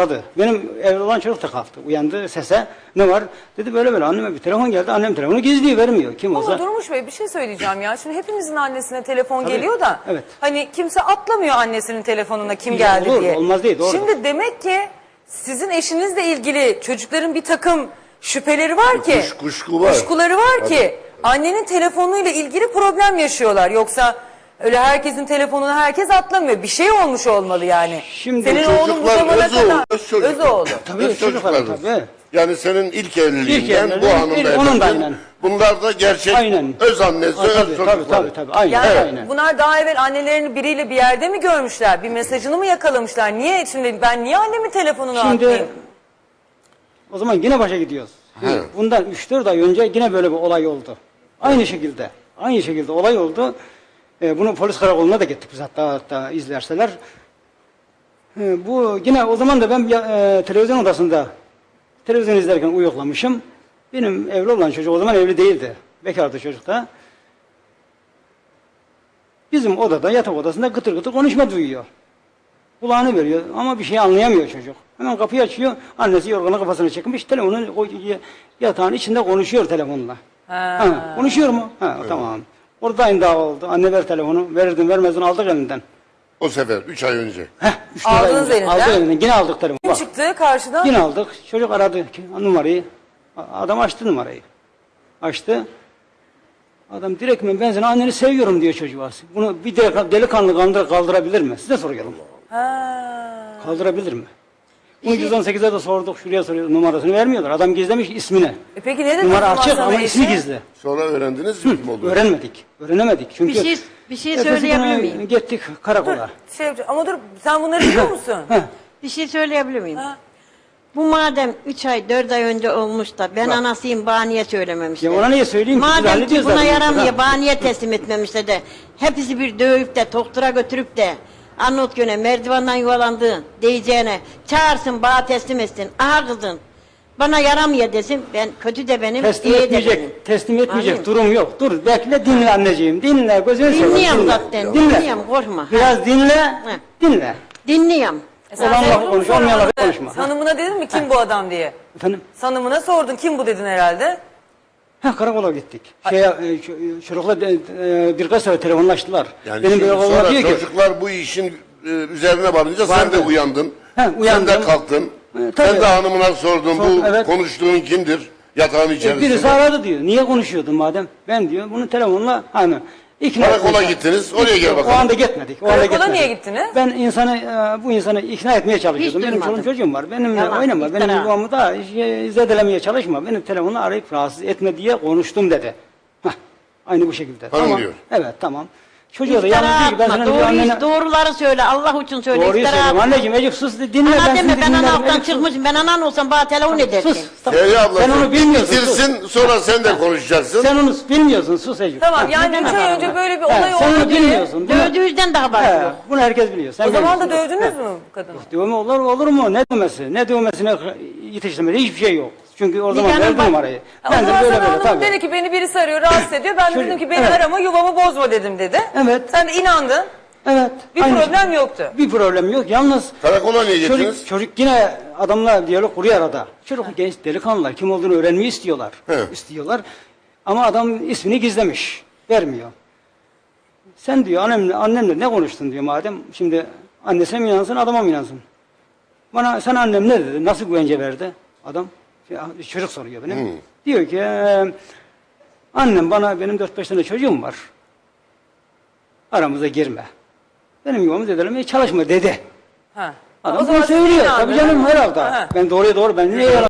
ağladı. Benim evde olan çocuk da kalktı. Uyandı sese. Ne var? Dedi böyle böyle anneme bir telefon geldi. Annem telefonu gizliyor vermiyor. Kim olsa. Ama Durmuş Bey bir şey söyleyeceğim ya. Şimdi hepimizin annesine telefon Tabii, geliyor da. evet. Hani kimse atlamıyor annesinin telefonuna kim Ya geldi olur, diye. olmaz değil, doğru. Şimdi demek ki sizin eşinizle ilgili çocukların bir takım şüpheleri var ki. Kuş- kuşku var. Kuşkuları var ki. Annenin telefonuyla ilgili problem yaşıyorlar. Yoksa öyle herkesin telefonunu herkes atlamıyor. Bir şey olmuş olmalı yani. Şimdi Senin oğlun bu Çocuklar zamana öz oğlu, kadar. öz çocuklar. Öz oğlu. Tabii, Öz çocuklar, çocuklardır. tabii. Yani senin ilk evliliğinden İlk evliliğim, bu ilk- da onun da aynen. Bunlar da gerçek Aynen. öz annesi, Ha, öz tabii, çocukları. tabii, tabii, tabii. Aynen, Yani aynen. bunlar daha evvel annelerini biriyle bir yerde mi görmüşler? Bir mesajını mı yakalamışlar? Niye şimdi ben niye annemin telefonunu Şimdi atmayayım? o zaman yine başa gidiyoruz. He. Bundan 3-4 ay önce yine böyle bir olay oldu. Aynı şekilde. Aynı şekilde olay oldu. Ee, bunu polis karakoluna da gittik biz hatta, hatta izlerseler. Ee, bu yine o zaman da ben e, televizyon odasında televizyon izlerken uyuklamışım. Benim evli olan çocuk o zaman evli değildi. Bekardı çocuk da. Bizim odada yatak odasında gıtır gıtır konuşma duyuyor. Kulağını veriyor ama bir şey anlayamıyor çocuk. Hemen kapıyı açıyor. Annesi yorganı kafasına çekmiş. Telefonu yatağın içinde konuşuyor telefonla. Ha. Ha, konuşuyor mu? Ha, tamam. Orada aynı dava oldu. Anne ver telefonu. Verirdim vermezdin aldık elinden. O sefer 3 ay önce. Heh, üç lira Aldınız önce. elinden. Aldık elinden. Yine aldık telefonu. Kim Bak, çıktı karşıdan? yine aldık. Çocuk aradı ki- numarayı. A- Adam açtı numarayı. Açtı. Adam direkt mi ben seni anneni seviyorum diyor çocuğa. Bunu bir delikanlı, delikanlı kaldır, kaldırabilir mi? Size soruyorum. Ha. Kaldırabilir mi? Bunu 118'e de sorduk, şuraya soruyoruz, numarasını vermiyorlar. Adam gizlemiş ismini. E peki ne dedi Numara açık sana ama eşi? ismi gizli. Sonra öğrendiniz mi kim olduğunu? Öğrenmedik, öğrenemedik. Çünkü Bir şey- bir şey ertesi söyleyebilir güne miyim? Gittik karakola. Şey. Ama dur sen bunları biliyor musun? Bir şey söyleyebilir miyim? Ha. Bu madem 3 ay 4 ay önce olmuş da ben Bak. anasıyım bana niye söylememişler? Ya ona niye söyleyeyim ki? Biz Madem ki hallediyoruz buna zaten. yaramıyor bana niye teslim etmemişler de hepsi bir dövüp de doktora götürüp de Arnavut güne merdivenden yuvalandı diyeceğine çağırsın bana teslim etsin. Aha kızın bana yaramıyor desin ben kötü de benim teslim iyi de benim. etmeyecek, teslim etmeyecek Anladın? durum yok. Dur bekle dinle anneciğim, dinle. Gözünü seveyim, Dinliyorum dinle. zaten, Dinle. dinliyorum, korkma. Biraz dinle, dinle. Dinliyorum. E sen Olan sordun lafı mu konuş, sonra olmayan konuşma. Hanımına dedin mi kim bu adam diye? Efendim? Sanımına sordun kim bu dedin herhalde. Ha karakola gittik. Şeye, e, ç- çocukla de- e, birkaç sefer telefonlaştılar. Yani Benim şimdi sonra diyor ki, çocuklar bu işin e, üzerine varınca sen Vardı. de uyandın. He, Sen uyandım. de kalktın. E, tabii. sen de hanımına sordun Sordum, bu evet. konuştuğun kimdir? Yatağın e, içerisinde. birisi aradı diyor. Niye konuşuyordun madem? Ben diyor bunu telefonla hani ikna Karakola etmeye- gittiniz, oraya gel O bakalım. anda gitmedik. O anda Karakola gitmedik. niye gittiniz? Ben insanı e, bu insanı ikna etmeye çalışıyordum. Hiç Benim çoluğum çocuğum var. Benimle Yalan, oynama. Benim iftira. yuvamı da şey, zedelemeye çalışma. Benim telefonla arayıp rahatsız etme diye konuştum dedi. Hah, aynı bu şekilde. Hanım tamam. diyor. Evet tamam. Çocuğa da İftira yalnız değil ki ben atma. sana Doğruyu, diyor annene... doğruları söyle. Allah için söyle. Doğruyu iftira söylüyorum. atma. Anneciğim Ecik sus dinle. Ana ben deme sizi ben dinlerim. anavdan Ecik, sus. çıkmışım. Ben anan olsam bana telefon edersin. Sus. Tamam. Feriha abla Sen onu bilmiyorsun. sus. bitirsin sonra sen de konuşacaksın. Sen onu bilmiyorsun. Sus Ecik. Tamam Ha. yani deme 3 ay önce böyle bir He, olay sen onu oldu diye. bilmiyorsun. Bunu- daha He, var. bunu herkes biliyor. Sen O zaman da bilmiyorsun. dövdünüz mü bu kadını? Dövme olur, olur mu? Ne dövmesi? Ne dövmesine yetiştirmedi? Hiçbir şey yok. Çünkü o zaman Nişanın verdi bak- numarayı. Ben de böyle böyle tabii. dedi ki beni birisi arıyor rahatsız ediyor. Ben de Çocuk- dedim ki beni evet. arama yuvamı bozma dedim dedi. Evet. Sen de inandın. Evet. Bir aynı problem şey. yoktu. Bir problem yok. Yalnız Karakola niye gittiniz? çocuk, çocuk yine adamla diyalog kuruyor arada. Çocuk genç delikanlılar kim olduğunu öğrenmeyi istiyorlar. He. İstiyorlar. Ama adam ismini gizlemiş. Vermiyor. Sen diyor annemle, annemle ne konuştun diyor madem. Şimdi annesine mi inansın adama mı inansın? Bana sen annem ne dedi? Nasıl güvence verdi? Adam çocuk soruyor beni. Diyor ki "Ee, annem bana benim 4-5 tane çocuğum var. Aramıza girme. Benim yuvamı zedelemeye çalışma dedi. Ha. Adam O bunu söylüyor. Tabii canım herhalde. Ha. Ben doğruya doğru ben niye yalan